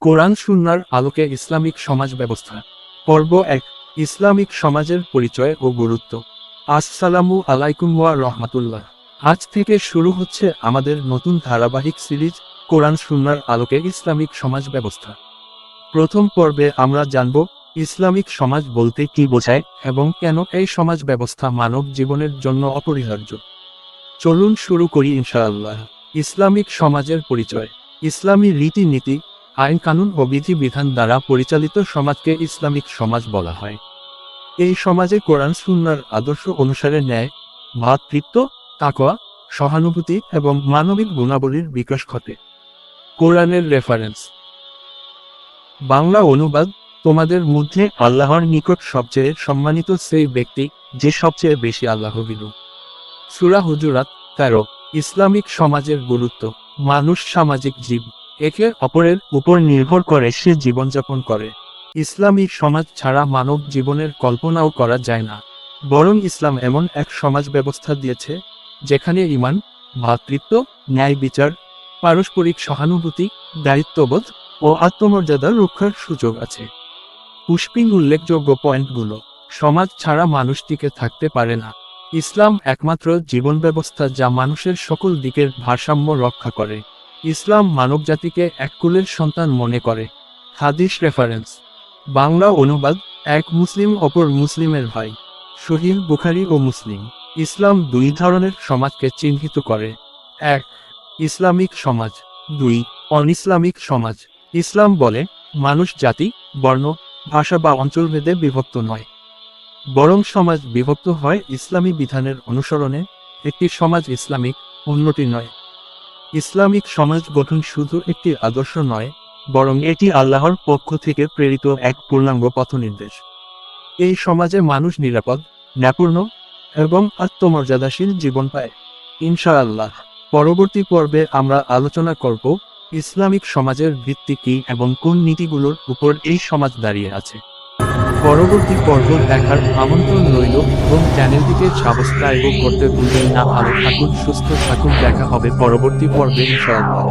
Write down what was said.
কোরআন সুন্নার আলোকে ইসলামিক সমাজ ব্যবস্থা। পর্ব এক, ইসলামিক সমাজের পরিচয় ও গুরুত্ব। আসসালামু আলাইকুম ওয়া রহমাতুল্লাহ। আজ থেকে শুরু হচ্ছে আমাদের নতুন ধারাবাহিক সিরিজ, কোরআন সুন্নার আলোকে ইসলামিক সমাজ ব্যবস্থা। প্রথম পর্বে আমরা জানব, ইসলামিক সমাজ বলতে কি বোঝায় এবং কেন এই সমাজ ব্যবস্থা মানব জীবনের জন্য অপরিহার্য। চলুন শুরু করি ইনশাআল্লাহ। ইসলামিক সমাজের পরিচয়। ইসলামী রীতিনীতি, আইন কানুন ও বিধিবিধান দ্বারা পরিচালিত সমাজকে ইসলামিক সমাজ বলা হয়। এই সমাজে কোরআন, সুন্নার আদর্শ অনুসারে ন্যায় ভাতৃত্ব তাকওয়া, সহানুভূতি এবং মানবিক গুণাবলীর বিকাশ ঘটে। কোরআনের রেফারেন্স বাংলা অনুবাদ, তোমাদের মধ্যে আল্লাহর নিকট সবচেয়ে সম্মানিত সেই ব্যক্তি, যে সবচেয়ে বেশি আল্লাহ বিরু সুরা হুজুরাত তেরো, ইসলামিক সমাজের গুরুত্ব, মানুষ সামাজিক জীব, একে অপরের উপর নির্ভর করে সে জীবনযাপন করে। ইসলামিক সমাজ ছাড়া মানব জীবনের কল্পনাও করা যায় না। বরং ইসলাম এমন এক সমাজ ব্যবস্থা দিয়েছে, যেখানে ইমান ভ্রাতৃত্ব ন্যায় বিচার, পারস্পরিক সহানুভূতি, দায়িত্ববোধ ও আত্মমর্যাদা রক্ষার সুযোগ আছে। পুষ্পিং উল্লেখযোগ্য পয়েন্টগুলো, সমাজ ছাড়া মানুষ টিকে থাকতে পারে না। ইসলাম একমাত্র জীবন ব্যবস্থা যা মানুষের সকল দিকের ভারসাম্য রক্ষা করে। ইসলাম মানবজাতিকে এক কুলের সন্তান মনে করে। হাদিস রেফারেন্স বাংলা অনুবাদ, এক মুসলিম অপর মুসলিমের ভাই। শহীদ বুখারি ও মুসলিম। ইসলাম দুই ধরনের সমাজকে চিহ্নিত করে। এক, ইসলামিক সমাজ। দুই অনইসলামিক সমাজ। ইসলাম বলে, মানুষ জাতি, বর্ণ, ভাষা বা অঞ্চলভেদে বিভক্ত নয়। বরং সমাজ বিভক্ত হয় ইসলামী বিধানের অনুসরণে, একটি সমাজ ইসলামিক, অন্যটি নয়। ইসলামিক সমাজ গঠন শুধু একটি আদর্শ নয়, বরং এটি আল্লাহর পক্ষ থেকে প্রেরিত এক পূর্ণাঙ্গ পথনির্দেশ। এই সমাজে মানুষ নিরাপদ, ন্যাপূর্ণ এবং আত্মমর্যাদাশীল জীবন পায়। ইনশাআল্লাহ, পরবর্তী পর্বে আমরা আলোচনা করব, ইসলামিক সমাজের ভিত্তি কী এবং কোন নীতিগুলোর উপর এই সমাজ দাঁড়িয়ে আছে। পরবর্তী পর্ব দেখার আমন্ত্রণ রইল এবং চ্যানেলটিকে সাবস্ক্রাইবও করতে ভুলবেন না। ভালো থাকুন, সুস্থ থাকুন, দেখা হবে পরবর্তী পর্বে ইনশাআল্লাহ।